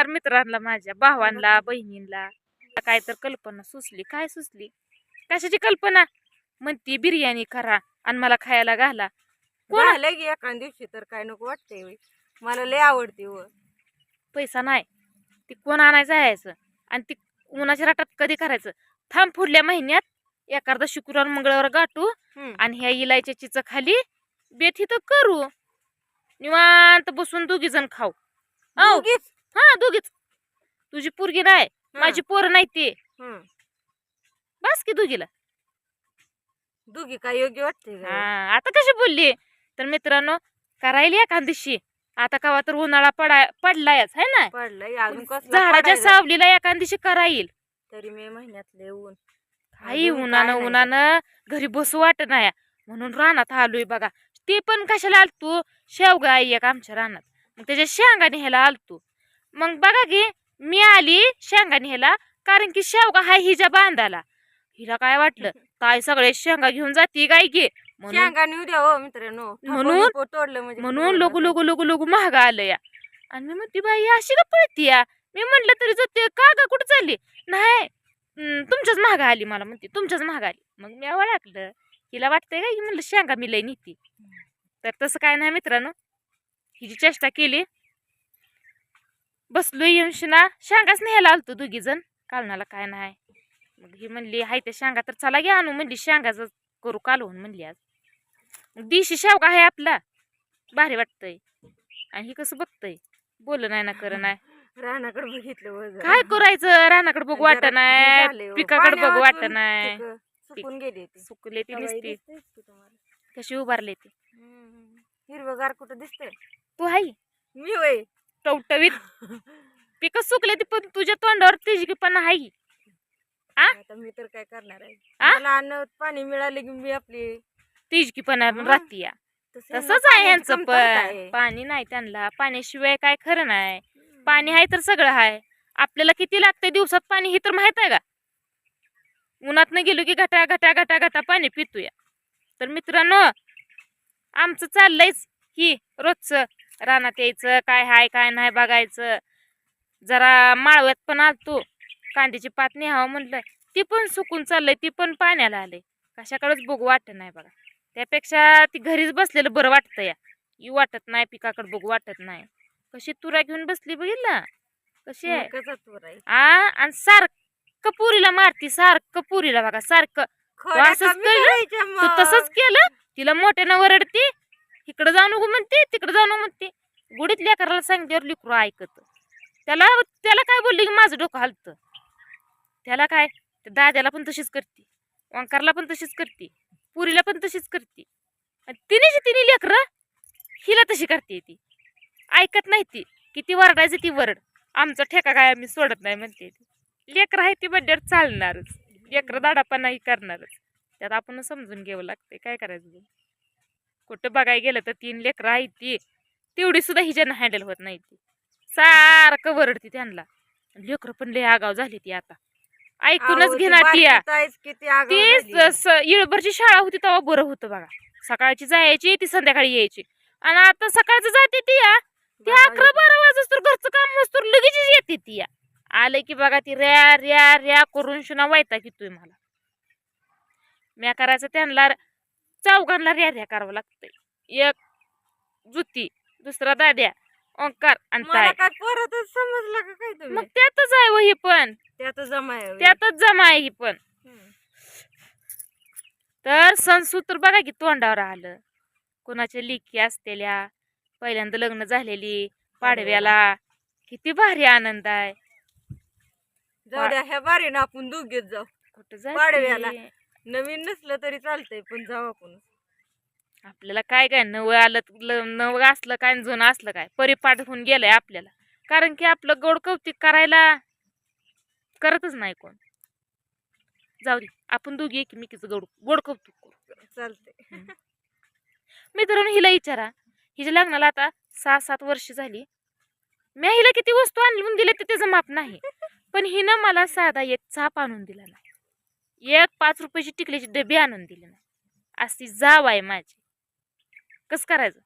नमस्कार मित्रांना माझ्या भावांना बहिणींना काय तर कल्पना सुचली. काय सुचली? कशाची कल्पना? म्हणती बिर्याणी करा आणि मला खायला घाला. कोण? झालं की एका दिवशी तर काय नको वाटतंय होय. मला लय आवडते व. पैसा नाही. ती कोण आणायचं यायचं आणि ती उन्हाच्या राटात कधी करायचं? थांब पुढल्या महिन्यात एखादा शुक्रवार मंगळवार गाठू हम्म. आणि ह्या इलायच्या चिच खाली बेत इथं करू. निवांत बसून दोघी जण खाऊ. औ, दोघीच? हा दोघीच. तुझी पोरगी नाही. माझी पोरं नाही ते. हम्म. बस की दोघीला. दोघी काय योग्य वाटते हा आता कशी बोलली? तर मित्रांनो करायली एखादशी आता कवा तर उन्हाळा पडा पडलायच है ना? पडलंय अजून कसलं झाडाच्या. सावलीला एखादशी करा येईल तरी मे महिन्यातले ऊन. आई अजून उन्हानं नाही उन्हानं घरी बसू वाटत नाही. म्हणून रानात आलोय बघा. ते पण कशाला आलतो? शेवगा आई एक आमच्या रानात. मग त्याच्या शेंगा न्यायला आलतो. मग बघा की मी आली शेंगा न्यायला कारण की शेवगा हाय हिच्या बांधाला हिला काय वाटलं? ताई सगळे शेंगा घेऊन जाती गाय की? म्हणून शेंगा नेऊ द्या हो मित्रांनो. म्हणून- तोडलं म्हणजे म्हणून लोगू लोगू लोगू लोगू महाग आलं या. आणि मी म्हणते बाई ही अशी का पळती या? मी म्हटलं तरी जाते. का गा? कुठं चालली? नाही "हं, तुमच्याच महाग आली मला म्हणते. तुमच्याच महाग आली. मग मी ओळखलं. हिला वाटतंय का? की म्हणलं शेंगा मी लय नीती. तर तसं काय नाही मित्रांनो. हिची चेष्टा केली. बसलो येऊन ना. शेंगाच न्यायला आलतो दोघी जण कालनाला काय नाही. मग ही म्हणली हाय त्या शेंगा तर चला घ्या आणू. म्हणली शेंगाच करू कालवून. म्हणली आज. मग दिशी शेवगा आहे आपला. भारी वाटतंय. आणि ही कसं बघतंय. बोल नाही ना कर नाही रानाकडे बघितलं. काय करायचं? रानाकडे बघू वाटत जरा हे नाही हो. पिकाकडे बघू पाण्यावाचून वाटत नाही. पिकं सुकून गेली ती. सुकले ती सवय नुसती. दिसतेच की तुम्हाला. कशी उभारले ती. हम्म. हिरवंगार कुठं दिसतंय? तू हाय मी वय टवटवीत. पिकं सुकले ती पण तुझ्या तोंडावर तेजी पण हाय आ? आता मी तर काय करणार आहे? आ? मला अन्न पाणी मिळाले की मी आपली तेजकी पण हा. राहती या. तसं यांना तसंच आहे पाण्याची यांचं कमतरता पण. आहे. पाणी नाही त्यांना. पाण्याशिवाय काय खरं नाही. पाणी आहे तर सगळं आहे. आपल्याला किती लागतंय दिवसात पाणी हे तर माहीत आहे का? उन्हात गेलो की घटा घटा घटा घटा पाणी पितोया. तर मित्रांनो आमचं चाललंयच ही रोजचं रानात यायचं काय हाय काय नाही बघायचं. जरा माळव्यात पण आलतो. कांद्याची पात न्यावं म्हणलं ती पण सुकून चाललंय ती पण पाण्याला आलंय. कशाकडेच बघू वाटत नाही बघा. त्यापेक्षा ती घरीच बसलेलं बरं वाटतं या. यू वाटत नाही पिकाकडे बघू वाटत नाही. कशी तुरा घेऊन बसली बघितलं कशी आहे. आ आणि सारखं पुरीला मारती सारखं पुरीला बघा सारखं. तसंच केलं तिला मोठ्यानं वरडती तिकडं जाऊ नको म्हणते तिकडं जाऊ नको म्हणते. गुडीत लेकराला सांगितल्यावर लिकरू ऐकत. त्याला त्याला काय बोलली की माझं डोकं हलतं. त्याला काय? त्या दाद्याला पण तशीच करते. ओंकारला पण तशीच करते. पुरीला पण तशीच करते. आणि तिने तिने लेकरं हिला तशी करते ती. ऐकत नाही ती. किती वरडायचं ती वरड. आमचा ठेका काय आम्ही सोडत नाही म्हणते ती. लेकरं आहे ती बड्ड्यावर चालणारच. लेकरं दाडापणाही करणारच. त्यात आपण समजून घ्यावं लागते काय करायचं? कुठं बघायला गेलं तर तीन लेकरं आहेत ती. तेवढी सुद्धा हिच्यानं हँडल होत नाही ती. सारखं वरडती त्यांना. लेकरं पण लय आगाव झाली ती आता. ऐकूनच घेणार ती इळभरची शाळा होती तेव्हा बरं होतं बघा. सकाळची जायची ती संध्याकाळी यायची. आणि आता सकाळचं जाते ती या. ती अकरा बारा वाजता तर घरचं काम मस्तूर लगेच येते ती या. आलं की बघा ती रॅ रॅ रॅ करून शुना वायता की तुम्ही मला. म्या करायचं त्यांना चौघांना रॅ रॅ करावं लागतंय एक जुती दुसरा दाद्या ओंकार आणि मला ताय काय परतच समजलं का काय तुम्ही? मग त्यातच आहे वही पण. त्यात. त्यातच जमा आहे ही पण. तर सणसूत्र बघा की तोंडावर आलं. कोणाच्या लिखी असलेल्या पहिल्यांदा लग्न झालेली पाडव्याला किती भारी आनंद आहे. जाऊ द्या ह्या बारीनं आपण दोघेच जाऊ. कुठं पाडव्याला. नवीन नसलं तरी चालतंय पण जाऊ आपण आपल्याला काय काय नवं आलं ल- नवं असलं काय आणि जुनं असलं काय परिपाठ होऊन गेलंय आपल्याला. कारण की आपलं गोड कौतिक करायला करतच नाही कोण. जाऊ दे आपण दोघी एकमेकीचं गोड गोड कौतुक करू. चालतंय. मित्रांनो हिला विचारा. हिच्या लग्नाला आता सहा सात वर्ष झाली. मी हिला किती वस्तू आणून दिले ते त्याचं माप नाही. पण हिनं मला साधा एक चाप आणून दिला नाही. एक पाच रुपयाची टिकल्याची डबी आणून दिली नाही अशी जाव आहे माझी. कसं करायचं.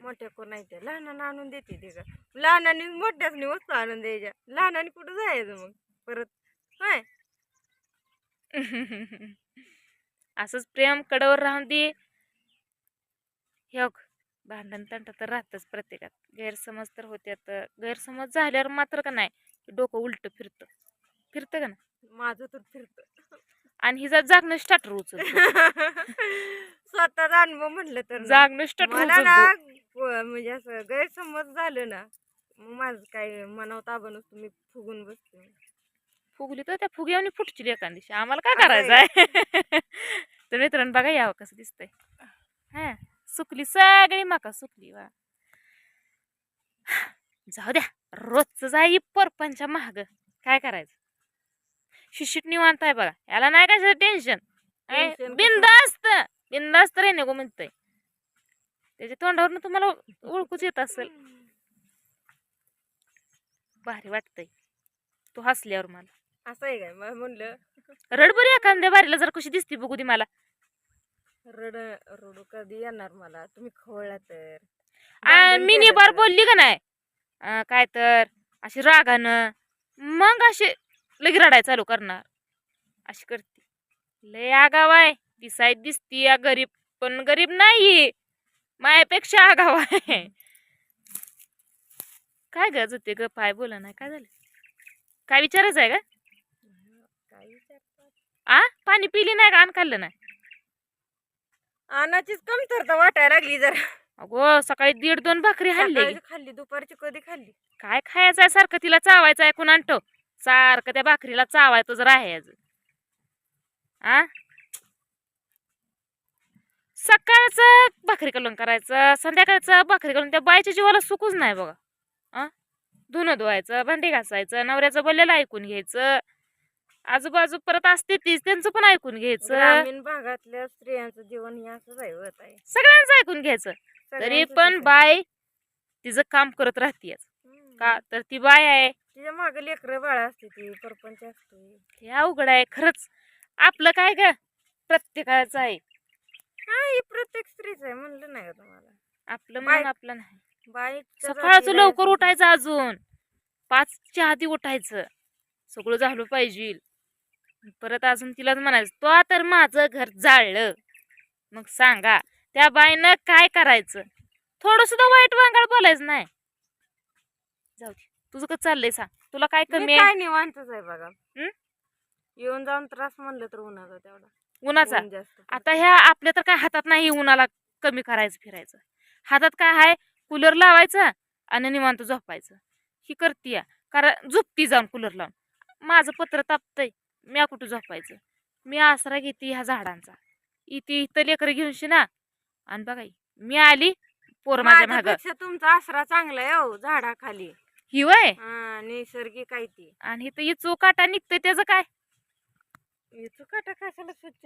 मोठ्या कोण नाही त्या? लहानांना आणून देते ते का लहानांनी मोठ्याच वस्तू आणून द्यायच्या. लहानांनी कुठं जायचं मग? परत होय? असंच प्रेम कडावर राहून दे. हे भांडण तंट तर राहतच प्रत्येकात. गैरसमज तर होते तर गैरसमज झाल्यावर मात्र का नाही? डोकं उलट फिरतं. फिरतं का ना माझं तर फिरत. आणि हिचा जागणं स्टार्टर उचलतो स्वतःचा अनुभव म्हटलं तर ना, जागणं स्टार्टर मला ना व- म्हणजे असं गैरसमज झालं ना मग माझं काय मनावर ताबा नसतो मी फुगून बसते. फुगली तर त्या फुग्यावनी फुटची एका दिवशी. आम्हाला काय असं करायचं आहे तर मित्रांनो बघा यावं कसं दिसतंय. हा सुकली सगळी माका सुकली वा जाऊ द्या रोजच जाई परपंच्या महाग काय करायचं? शिशिट निवांत आहे बघा. याला नाही काय टेन्शन? बिंदास्त बिंदास्त रे नको म्हणतंय. त्याच्या तोंडावरनं तुम्हाला ओळखूच येत असेल. भारी वाटतंय. तू हसल्यावर मला. असं आहे काय? म्हणलं. रडबरी एखाद्या बारीला जर कशी दिसती बघू दे मला. रड रडू कधी येणार मला? तुम्ही खवळला तर. मी बार तर. बोलली का नाही? काय तर. अशी रागानं. मग असे लगे रडाय चालू करणार. अशी करते. लय आगाव आहे. दिसाय दिसती या गरीब पण गरीब नाही मायापेक्षा आगाव आहे. काय ग जुते ग? पाय बोला नाही. काय झालं? काय विचारायचं आहे का आ? पाणी पिली नाही का? अन्न खाल्लं नाही? अनाचीच कमतरता वाटायला लागली जरा. अगो सकाळी दीड दोन भाकरी हल्ली सकाळची खाल्ली दुपारची कधी खाल्ली? काय खायचं आहे सारखं? तिला चावायचं आहे कोण आणतो सारखं त्या भाकरीला चावायचं जर आहे आज आ? सकाळचं भाकरी कलून करायचं संध्याकाळचं भाकरी करून त्या बायच्या जीवाला सुखच नाही बघा. आ? धुणं धुवायचं भांडी घासायचं नवऱ्याचं बोललेलं ऐकून घ्यायचं. आजूबाजू परत असते तीच त्यांचं पण ऐकून घ्यायचं. ग्रामीण भागातल्या स्त्रियांचं जीवन हे असंच आहे होत आहे. सगळ्यांचं ऐकून घ्यायचं. तरी पण. बाय तिचं काम करत राहते हम्म. का तर ती बाय आहे. तिच्यामागे लेकरं बाळा असते ती परपंच असते हे अवघड आहे खरंच. आपलं काय ग? प्रत्येकाचं आहे. हा ही प्रत्येक स्त्रीच आहे म्हणलं नाही का तुम्हाला? आपलं बाय- मग आपलं नाही. बाई सकाळचं लवकर उठायचं अजून. पाचच्या आधी उठायचं. सगळं झालं पाहिजे. परत अजून तिलाच म्हणायचं तो तर माझं घर जाळलं. मग सांगा त्या बाईनं काय करायचं? थोडं सुद्धा वाईट वांगाळ बोलायचं नाही. जाऊ दे. तुझं कसं चाललंय सांग. तुला काय कमी आहे? काय निवांतच आहे बघा? येऊन जाऊन त्रास म्हणलं तर उन्हाचा तेवढा. उन्हाचा? ऊन जास्त आता ह्या आपल्या तर काय हातात नाही उन्हाला कमी करायचं फिरायचं. हातात काय आहे? कूलर लावायचं आणि निवांत झोपायचं. ही करतीया कारण झोपती जाऊन कूलर लावून. माझं पत्र तापतंय. म्या कुठं झोपायचं? मी आसरा घेते ह्या झाडांचा. इथे इथं लेकरं घेऊन शिना. आणि बघा ही, मी आली पोर माझ्या माग. माझ्यापेक्षा तुमचा आसरा चांगला आहे हो झाडाखाली. ही वय? हा नैसर्गिक आहे ती. आणि इथं इचू काटा निघतंय त्याचं काय? येतो काटा कशाला स्वच्छ